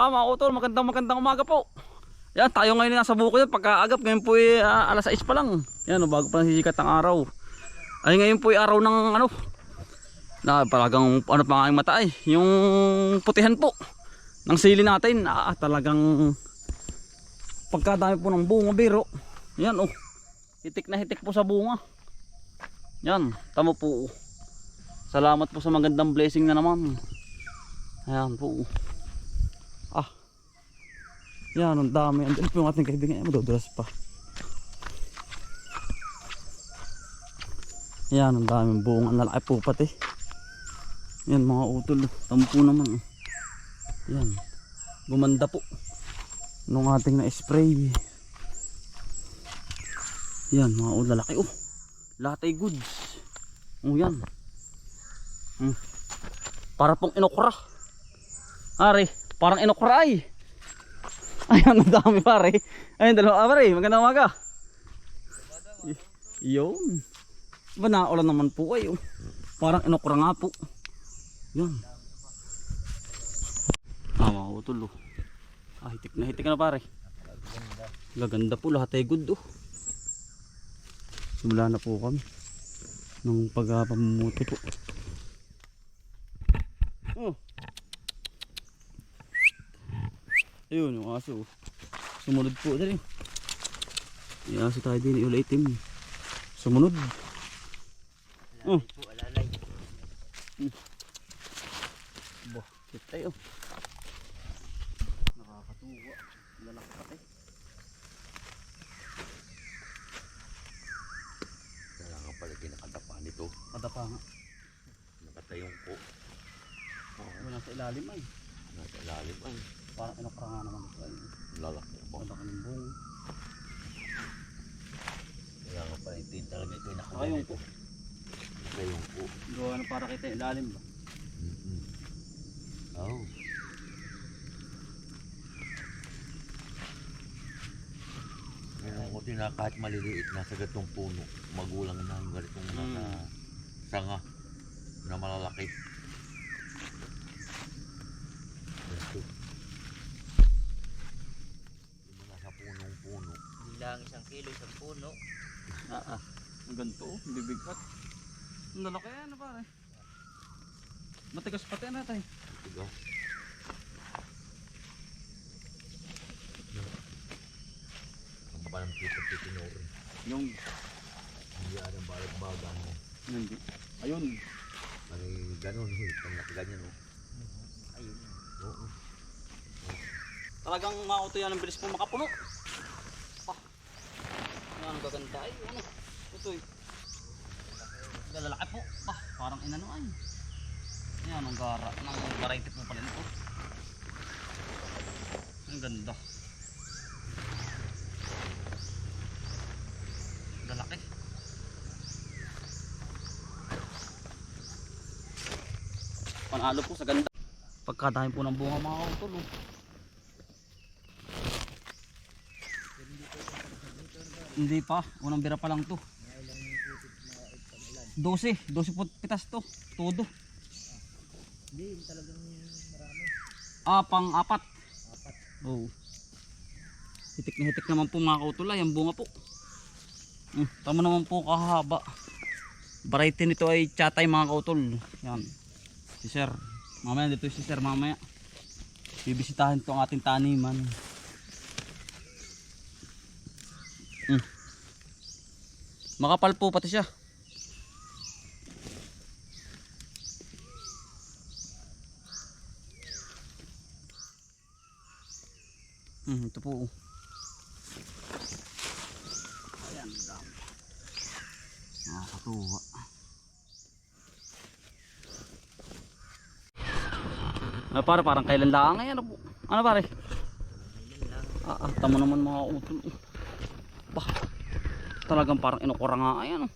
Ah, mga utol, magandang magandang umaga po. Yan, tayo ngayon nasa buko yan. Pagkaagap, ngayon po ay ah, alas 6 pa lang. Yan, oh, bago pa sisikat ang araw. Ay, ngayon po ay araw ng ano, na talagang ano pa nga yung mata ay, yung putihan po ng sili natin. Ah, talagang pagkadami po ng bunga biro. Yan, oh. Hitik na hitik po sa bunga. Yan, tamo po. Salamat po sa magandang blessing na naman. Ayan po. Yan, ang dami. Andun po yung ating kaibigan. Ay, madudulas pa. Yan, ang daming buong. Ang lalaki po pati. Yan, mga utol. Tampo naman. oh. Yan. Gumanda po. Nung ating na-spray. Yan, mga utol. Lalaki. Oh. Lahat ay goods. Oh, yan. Hmm. Para pong inokra. Ari, parang inokra ay. Ayan, ang dami pare. Ayun, dalawa ah, pare. Magandang umaga. Yun. Ba naulan naman po ay. oh. Parang inokra nga po. Yan. Ah, mga utol oh. Ah, hitik na hitik na pare. Gaganda po lahat ay good oh. Simula na po kami. Nung pagpamumuti po. Ayun, yung aso. Sumunod po dali. Yung aso tayo din, yung itim. Sumunod. Oh. po, alalay. Bo, cute tayo. Nakakatuwa. Lalaki pati. Kailangan pala kinakadapa nito. Madapa nga. Nakatayong po. Oh, nasa ilalim ay. Nasa ilalim ay Parang inokra nga naman ito ay. lalaki po. Malaki ng buong. Kailangan pala ito yung talaga ito yung Ayun nakabayong po. Nakatayong po. Gawa na para kita ilalim ba? Mm-mm. Oh. Ngayon ko din na kahit maliliit nasa gatong puno, magulang na yung ganitong Mm. sanga na malalaki. Ito. Yung nasa punong-puno. Hindi lang isang kilo, isang puno. Ah, ah. Ang ganito oh. Ang bibigat. Ang lalaki ano pare. Matigas pati ano tayo. Ito. Ang kapal ng pitong pitinurin. Yung Hindi yan ang balag-bagan mo. hindi. Ayun. Yung ganun, eh. Pag nakaganyan, oh. Ayun. Oo. Talagang mauto yan ang bilis po makapuno. Ang gaganda ay ano. Ito eh. Lalaki po. Pa, parang inano ay. Yan ang gara. Ang variety po pala nito. Ang ganda. Lalaki. Panalo po sa ganda. Pagkadami po ng bunga mga utol. Oh. Hindi pa, unang bira pa lang to. 12, 12 po pitas to. Todo. Hindi, talagang marami. Ah, pang apat. Apat. Oo. Hitik na hitik naman po mga kautulay, ang bunga po. Hmm, tama naman po kahaba. Variety nito ay chatay mga kautol. Yan. Si sir. Mamaya dito si sir mamaya. Bibisitahin to ang ating taniman. Hmm. Makapal po pati siya. Hmm, ito po. Ayan, dami. Nakakatuwa. Ah, para parang kailan lang ngayon. Ano, po? ano pare? Ah, ah, tama naman mga utol. Bah, talagang parang inukura nga. Ayan. oh.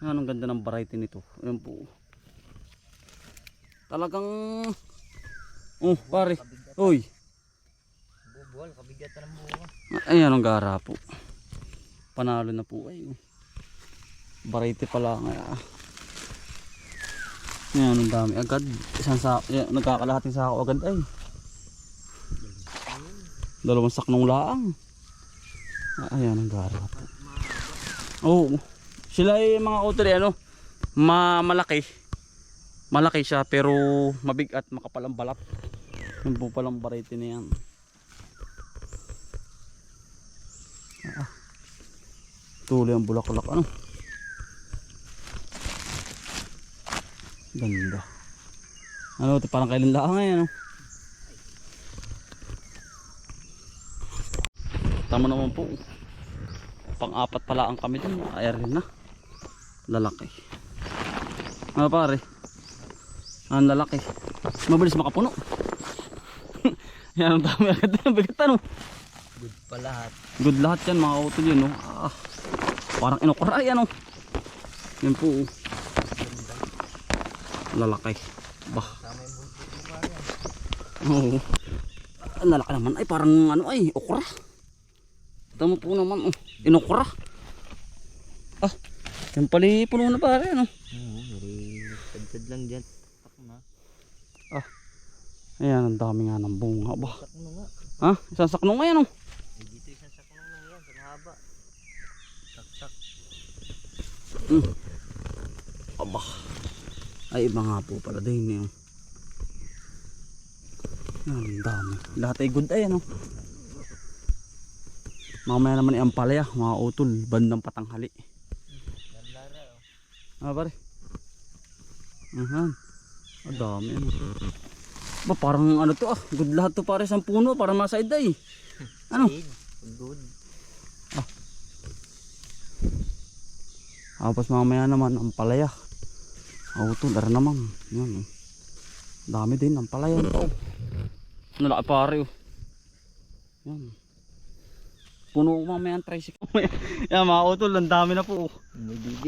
Ayan, ang ganda ng variety nito. Ayan po. Talagang... Oh, pare. Uy. Bubuhal, kabigatan ng bunga. Ayan ang gara po. Panalo na po ay. Variety pala nga. Ayan ang dami agad. Isang sa yan, nagkakalahating sako agad ay. Dalawang saknong laang. Ah, ayan ang gara po. Oo. Sila ay mga utol ano, ma malaki. Malaki siya pero mabigat, makapal ang balat. Yung po palang variety na yan. Ah, tuloy ang bulaklak ano. Ganda. Ano, parang kailan lang ngayon. Ano? Tama naman po. Pang-apat pala ang kami dun. Ayan na. Lalaki. Ano pare? Ang lalaki. Mabilis makapuno. Yan ang dami agad din. Bigat ano. Good pa lahat. Good lahat yan mga utol yun. No? Ah, parang inukuray ano. Yan po. oh. Lalaki. Bah. Yan. Oo. Ang lalaki naman ay parang ano ay okra. Tama po naman oh. Inokra. Ah, yan pala puno na pare ano. Oo, sad lang dyan. Na. Ayan, ang dami nga ng bunga ba. Nga. Ha? Isang sakno ngayon oh. Eh, dito isang sakunong lang yan sa mahaba. Sak-sak. Aba. Ay iba nga po pala din eh. oh. Yan, ang dami. Lahat ay good ay ano. Mamaya naman ay ampalaya, mga utol, bandang patanghali. Oh. Ah, pare. Ahan. Ang dami ano. Ba, parang ano to ah. Good lahat to pare sa puno. Parang masa iday. Ano? Shade. Good. Tapos mamaya naman ang palaya. Oh, to, dara naman. Yan. oh. Dami din ang palaya to. Ano laki pare oh. Yan. Puno ko mamaya ang tricycle. Yan mga utol, ang dami na po.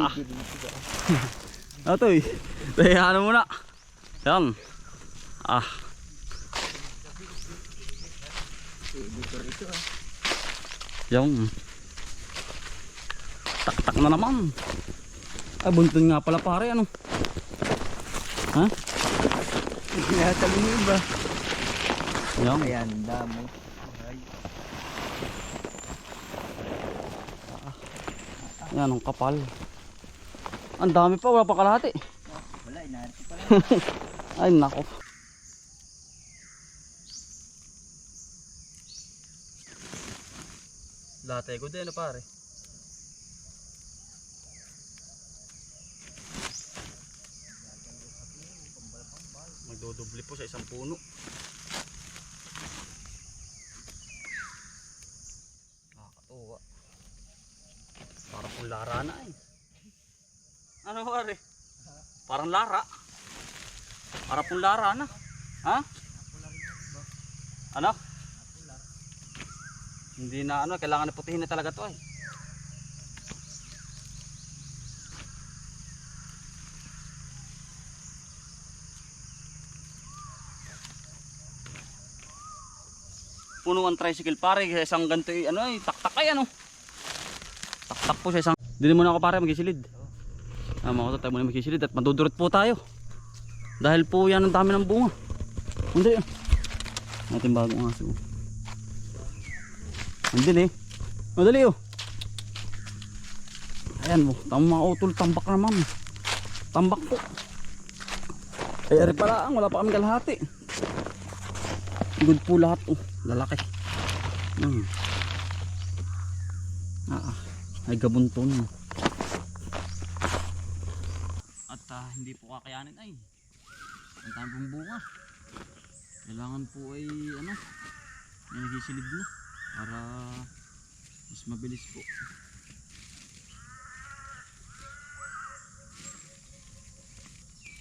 Ah. Dito ka. Ano to eh. Kaya ano muna. Yan. Ah. Ah. Yan. Tak-tak na naman. Ay, buntun nga pala pare, ano? Ha? Tinatalo mo iba. Yan. Ayan, ang dami. Ay. Yan, ang kapal. Ang dami pa, wala pa kalahati. Wala, inaarito pa. Ay, nako. Lahat ko din, pare. Magdodobli po sa isang puno. Nakakatuwa. Parang lara na eh. Ano pare? Parang lara. Parang kung lara na. Ha? Ano? Hindi na ano, kailangan na putihin na talaga to eh. Puno ang tricycle pare, sa isang ganito eh, ano eh, taktak ay ano. Taktak po sa isang. Dili muna ako pare magisilid. Ah, mga tayo muna magisilid at madudurot po tayo. Dahil po yan ang dami ng bunga. Hindi. Natin bagong aso. Andun eh. Madali oh. Ayan mo. Tama mga utol. Tambak naman. Tambak po. Ay, ari pala ang. Wala pa kami kalahati. Good po lahat oh. Lalaki. Hmm. Ah, ah. Ay gabunton. At ah, hindi po kakayanin ay. Ang dami pong bunga. Kailangan po ay ano, may nagisilid na para mas mabilis po.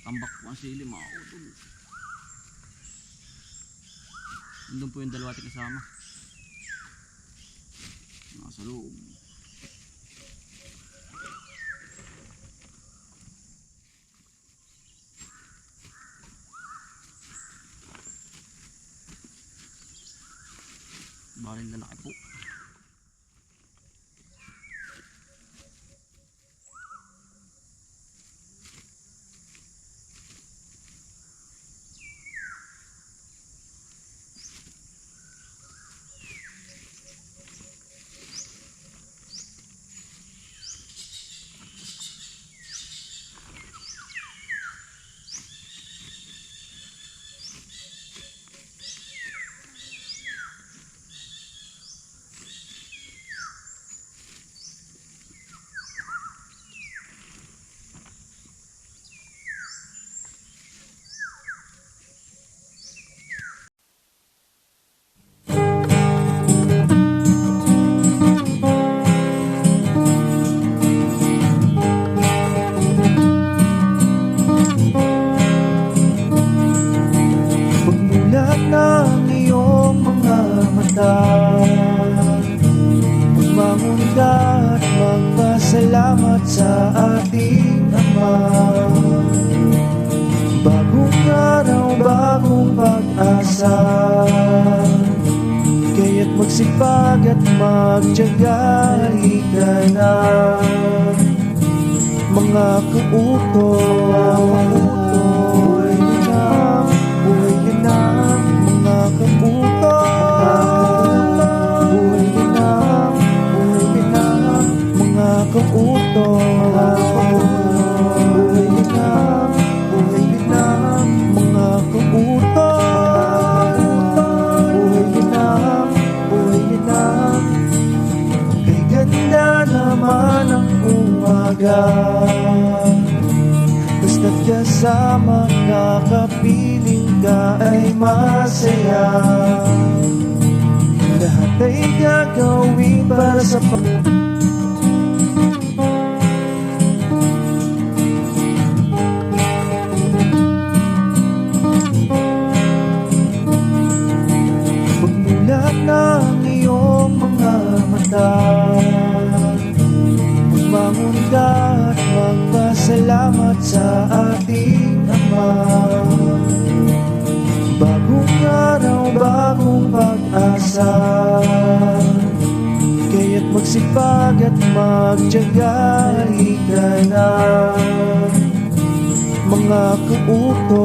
Tambak po ang sili mga utol. Nandun po yung dalawa ating kasama. Nasa loob. Baril lalaki po. mata magpasalamat sa ating Ama. Bagong araw, bagong pag-asa. Kaya't magsipag at magtyaga Halika na. Mga kautos kasama ka, kapiling ka ay masaya. Lahat ay gagawin para sa pag ng iyong mga mata. Magbangon ka at magpasalamat sa ating Ama. Bagong araw, bagong pag-asa. Kaya't magsipag at magtyaga Halika na. Mga kautos